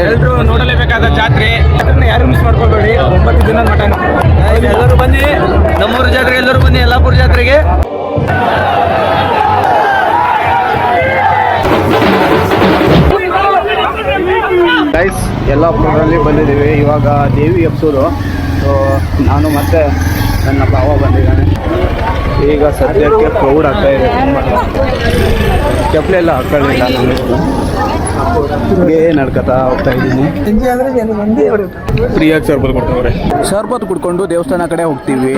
ಎಲ್ಲರೂ ನೋಡಲೇಬೇಕಾದ ಜಾತ್ರೆ. ಅದನ್ನ ಯಾರು ಮಿಸ್ ಮಾಡ್ಕೋಬೇಡಿ ಒಂಬತ್ತು ದಿನ ಮಟನ್ ಎಲ್ಲರೂ ಬನ್ನಿ. ನಮ್ಮೂರು ಜಾತ್ರೆ ಎಲ್ಲರೂ ಬನ್ನಿ ಯಲ್ಲಾಪುರ ಜಾತ್ರೆಗೆ. ಗೈಸ್ ಯಲ್ಲಾಪುರದಲ್ಲಿ ಬಂದಿದ್ದೀವಿ. ಇವಾಗ ದೇವಿ ಎಪ್ಸೂರು ಸೊ ನಾನು ಮತ್ತೆ ನನ್ನ ಭಾವ ಬಂದಿದ್ದಾನೆ. ಈಗ ಸದ್ಯಕ್ಕೆ ಪ್ರೌಡ್ ಆಗ್ತಾ ಇದೆ ತುಂಬ ಚಪ್ಪಲಿ ಎಲ್ಲ ಹಾಕೊಳ್ಳಿಲ್ಲ ನಾನು. ಹೀಗೆ ನಡ್ಕೊತಾ ಹೋಗ್ತಾ ಇದ್ದೀನಿ. ಫ್ರೀಯಾಗಿ ಸರ್ಬತ್ ಕೊಡ್ತವ್ರೆ. ಸರ್ಬತ್ ಕುಡ್ಕೊಂಡು ದೇವಸ್ಥಾನ ಕಡೆ ಹೋಗ್ತೀವಿ.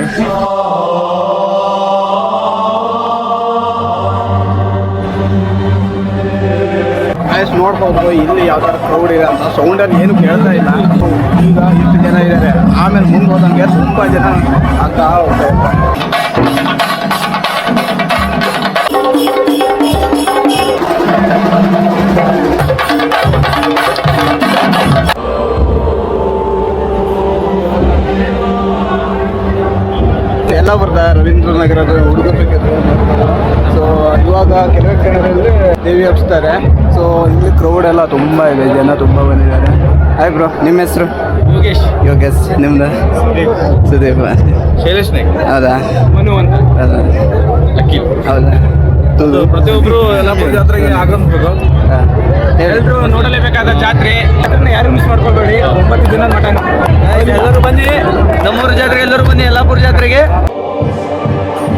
ನೋಡ್ಬೋದು ಇಲ್ಲಿ ಯಾವ ಥರ ಕ್ರೌಡ್ ಇದೆ ಅಂತ. ಸೌಂಡಲ್ಲಿ ಏನು ಕೇಳ್ತಾ ಇಲ್ಲ. ಈಗ ಇಷ್ಟು ಜನ ಇದ್ದಾರೆ. ಆಮೇಲೆ ಮುಂದೆ ಹೋದಂಗೆ ತುಂಬ ಜನ ಅಂತ ಹೋಗ್ತಾ ಇರ್ತಾರೆ ಬರ್ತಾರೆ ರವೀಂದ್ರ ನಗರದ ಹುಡುಗರು ಸೊ ಇವಾಗ ಕೆಲವೇ ಕ್ಷಣದಲ್ಲಿ ದೇವಿ ಹಬ್ಸ್ತಾರೆ. ಸೊ ಇಲ್ಲಿ ಕ್ರೌಡ್ ಎಲ್ಲ ತುಂಬ ಇದೆ ಜನ ತುಂಬ ಬಂದಿದ್ದಾರೆ. ಹಾಯ್ ಬ್ರೋ ನಿಮ್ಮ ಹೆಸರು? ಯೋಗೇಶ್. ಯೋಗೇಶ್ ನಿಮ್ದು? ಸುದೀಪ್. ಶೈಲೇಶ್ ನಾಯ್ಕ್ ಹೌದಾ? ಮನು ಅಂತ. ಹೌದಾ? ಪ್ರತಿಯೊಬ್ರು ಯಲ್ಲಾಪುರ ಜಾತ್ರೆಗೆ ಆಗಮಿಸ್ಬೇಕು. ಎಲ್ಲರೂ ನೋಡಲೇಬೇಕಾದ ಜಾತ್ರೆ. ಅದನ್ನ ಯಾರು ಮಿಸ್ ಮಾಡ್ಕೊಬೇಡಿ. ಒಂಬತ್ತು ದಿನ ಮಟನ್ ಎಲ್ಲರೂ ಬನ್ನಿ. ನಮ್ಮೂರು ಜಾತ್ರೆಗೆ ಎಲ್ಲರೂ ಬನ್ನಿ. ಯಲ್ಲಾಪುರ ಜಾತ್ರೆಗೆ.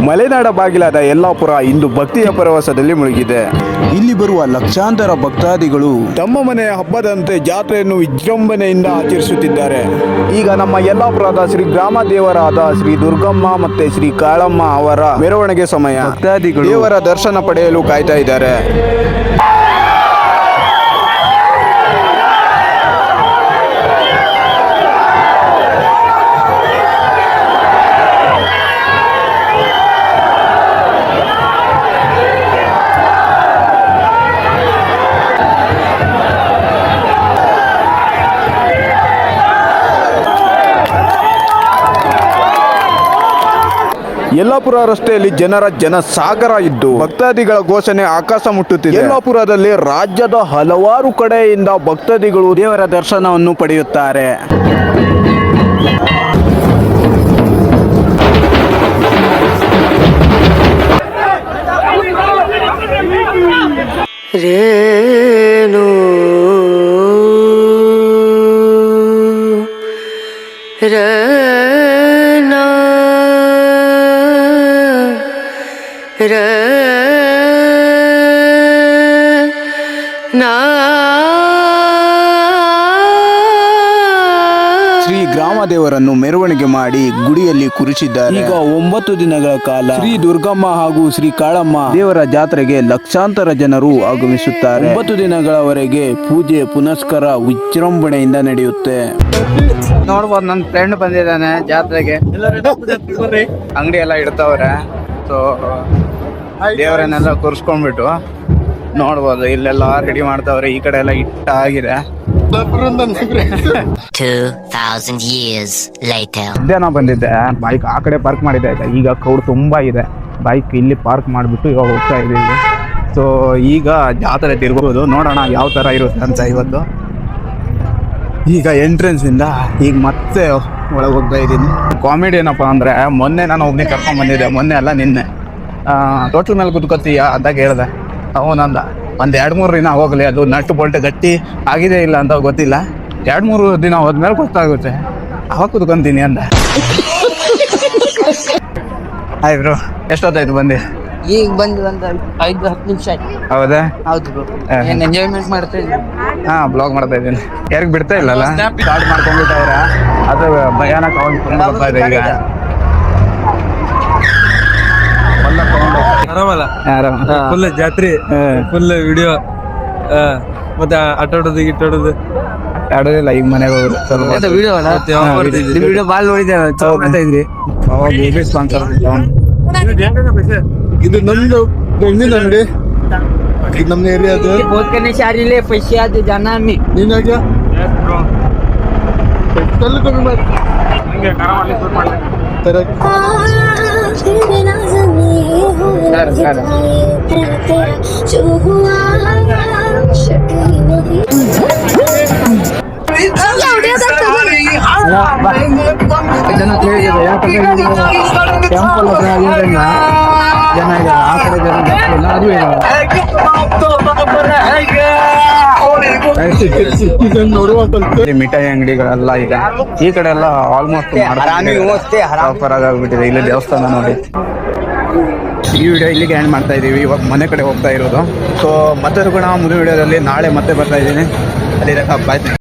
ಮಲೆನಾಡ ಬಾಗಿಲಾದ ಯಲ್ಲಾಪುರ ಇಂದು ಭಕ್ತಿಯ ಪ್ರವಾಸದಲ್ಲಿ ಮುಳುಗಿದೆ. ಇಲ್ಲಿ ಬರುವ ಲಕ್ಷಾಂತರ ಭಕ್ತಾದಿಗಳು ತಮ್ಮ ಮನೆಯ ಹಬ್ಬದಂತೆ ಜಾತ್ರೆಯನ್ನು ವಿಜೃಂಭಣೆಯಿಂದ ಆಚರಿಸುತ್ತಿದ್ದಾರೆ. ಈಗ ನಮ್ಮ ಯಲ್ಲಾಪುರದ ಶ್ರೀ ಗ್ರಾಮ ದೇವರಾದ ಶ್ರೀ ದುರ್ಗಮ್ಮ ಮತ್ತೆ ಶ್ರೀ ಕಾಳಮ್ಮ ಅವರ ಮೆರವಣಿಗೆ ಸಮಯ. ಭಕ್ತಾದಿಗಳು ದೇವರ ದರ್ಶನ ಪಡೆಯಲು ಕಾಯ್ತಾ ಇದ್ದಾರೆ. ಯಲ್ಲಾಪುರ ರಸ್ತೆಯಲ್ಲಿ ಜನರ ಜನಸಾಗರ ಇದ್ದು ಭಕ್ತಾದಿಗಳ ಘೋಷಣೆ ಆಕಾಶ ಮುಟ್ಟುತ್ತಿದೆ. ಯಲ್ಲಾಪುರದಲ್ಲಿ ರಾಜ್ಯದ ಹಲವಾರು ಕಡೆಯಿಂದ ಭಕ್ತಾದಿಗಳು ದೇವರ ದರ್ಶನವನ್ನು ಪಡೆಯುತ್ತಾರೆ. ರೇಣು ರನ ಶ್ರೀ ಗ್ರಾಮದೇವರನ್ನು ಮೆರವಣಿಗೆ ಮಾಡಿ ಗುಡಿಯಲ್ಲಿ ಕುರಿಸಿದ್ದಾರೆ ಈಗ ಒಂಬತ್ತು ದಿನಗಳ ಕಾಲ ಶ್ರೀ ದುರ್ಗಮ್ಮ ಹಾಗೂ ಶ್ರೀ ಕಾಳಮ್ಮ ದೇವರ ಜಾತ್ರೆಗೆ ಲಕ್ಷಾಂತರ ಜನರು ಆಗಮಿಸುತ್ತಾರೆ. ಒಂಬತ್ತು ದಿನಗಳವರೆಗೆ ಪೂಜೆ ಪುನಸ್ಕಾರ ವಿಜೃಂಭಣೆಯಿಂದ ನಡೆಯುತ್ತೆ. ನೋಡ್ಬೋದು ನನ್ನ ಫ್ರೆಂಡ್ ಬಂದಿದ್ದಾನೆ ಜಾತ್ರೆಗೆ. ಅಂಗಡಿ ಎಲ್ಲ ಇಡ್ತಾವ್ರೆ. ಸೊ ದೇವರನ್ನೆಲ್ಲ ಕೂರಿಸ್ಕೊಂಡ್ಬಿಟ್ಟು ನೋಡ್ಬೋದು ಇಲ್ಲೆಲ್ಲ ರೆಡಿ ಮಾಡ್ತಾವ್ರೆ ಈ ಕಡೆ ಎಲ್ಲ ಇಟ್ಟಾಗಿದೆ 2,000 years later. ಮಧ್ಯಾಹ್ನ ಬಂದಿದ್ದೆ ಬೈಕ್ ಆ ಕಡೆ ಪಾರ್ಕ್ ಮಾಡಿದ್ದೆ ಆಯ್ತಾ? ಈಗ ಕೌಡ್ ತುಂಬಾ ಇದೆ. ಬೈಕ್ ಇಲ್ಲಿ ಪಾರ್ಕ್ ಮಾಡಿಬಿಟ್ಟು ಇವಾಗ ಹೋಗ್ತಾ ಇದ್ದೀವಿ. ಸೊ ಈಗ ಜಾತ್ರೆ ತಿರ್ಬೋದು ನೋಡೋಣ ಯಾವ ಥರ ಇರುತ್ತೆ ಅಂತ ಇವತ್ತು. ಈಗ ಎಂಟ್ರೆನ್ಸಿಂದ ಈಗ ಮತ್ತೆ ಒಳಗೆ ಹೋಗ್ತಾ ಇದ್ದೀನಿ. ಕಾಮಿಡಿ ಏನಪ್ಪ ಅಂದರೆ ಮೊನ್ನೆ ನಾನು ಒಬ್ಬನೇ ಕರ್ಕೊಂಡು ಬಂದಿದ್ದೆ ಮೊನ್ನೆ ಅಲ್ಲ ನಿನ್ನೆ. ಟೋಟಲ್ ಮೇಲೆ ಕುತ್ಕೋತೀಯ ಅಂತ ಕೇಳಿದೆ ಅವನಂದ ಒಂದು ಎರಡು ಮೂರು ದಿನ ಹೋಗಲಿ ಅದು ನಟ್ಟು ಬೋಲ್ಟ್ ಗಟ್ಟಿ ಆಗಿದೆ ಇಲ್ಲ ಅಂತ ಗೊತ್ತಿಲ್ಲ. ಎರಡು ಮೂರು ದಿನ ಹೋದ್ಮೇಲೆ ಗೊತ್ತಾಗುತ್ತೆ. ಅವಾಗ ಕುತ್ಕೊಂತೀನಿ ಅಂದ. ಹಾಯ್ ಬ್ರೋ ಎಷ್ಟೊತ್ತಾಯ್ತು ಬಂದು? ಈಗ ಬಂದು ಒಂದು ಐದು ಹತ್ತು ನಿಮಿಷ ಆಯ್ತು. ಹೌದಾ? ಹೌದು ಬ್ರೋ ಏನು ಎಂಜಾಯ್ಮೆಂಟ್ ಮಾಡ್ತಾ ಇದ್ದೀನಿ ಹಾ ಬ್ಲಾಗ್ ಮಾಡ್ತಾ ಇದ್ದೀನಿ. ಯಾರಿಗೆ ಬಿಡ್ತಾ ಇಲ್ಲಲ್ಲ ಸ್ಟಾರ್ಟ್ ಮಾಡ್ಕೊಂಡ್ಬಿಟ್ಟವ್ರ. ಅದು ಭಯಾನಕ ಒಂದು ಬರ್ತಾ ಇದೆ ಈಗ. ಫುಲ್ ಜಾತ್ರೆ ಫುಲ್ ವಿಡಿಯೋ ಮತ್ತೆ ಆಟಾಡೋದು ಗಿಟ್ಟಾಡೋದು ಆಡೋದಿಲ್ಲ ಈಗ ಮನೆಗೆ ವಿಡಿಯೋ ವಿಡಿಯೋ ಬಾಲ್ ನೋಡಿದ್ದೆ ಸ್ಪಾನ್ಸರ್ ಇದು ನಮ್ದು ನಿಮ್ದು ಅಂಗಡಿ ನಮ್ಮ ಶಾರಿಲೆ ಪೈಸೆ ಅದು ಜನ ಜನ ಯಾಕಂದ್ರೆ ಟೆಂಪಲ್ ಹತ್ರ ಜನ ಇದೆ. ಆ ಕಡೆ ಜನ ಇಲ್ಲ ಅದು ಮಿಠಾಯಿ ಅಂಗಡಿಗಳೆಲ್ಲ ಇದೆ ಈ ಕಡೆ ಎಲ್ಲ ಆಲ್ಮೋಸ್ಟ್ ಆಫರ್ ಆಗ್ಬಿಟ್ಟಿದೆ. ಇಲ್ಲಿ ದೇವಸ್ಥಾನ ನೋಡಿ. ಈ ವಿಡಿಯೋ ಇಲ್ಲಿಗೆ ಎಂಡ್ ಮಾಡ್ತಾ ಇದ್ದೀವಿ. ಇವಾಗ ಮನೆ ಕಡೆ ಹೋಗ್ತಾ ಇರೋದು. ಸೊ ಮತ್ತೆ ಕೂಡ ಮುಂದಿನ ವಿಡಿಯೋದಲ್ಲಿ ನಾಳೆ ಮತ್ತೆ ಬರ್ತಾ ಇದ್ದೀನಿ. ಅಲ್ಲಿ ಬಾಯ್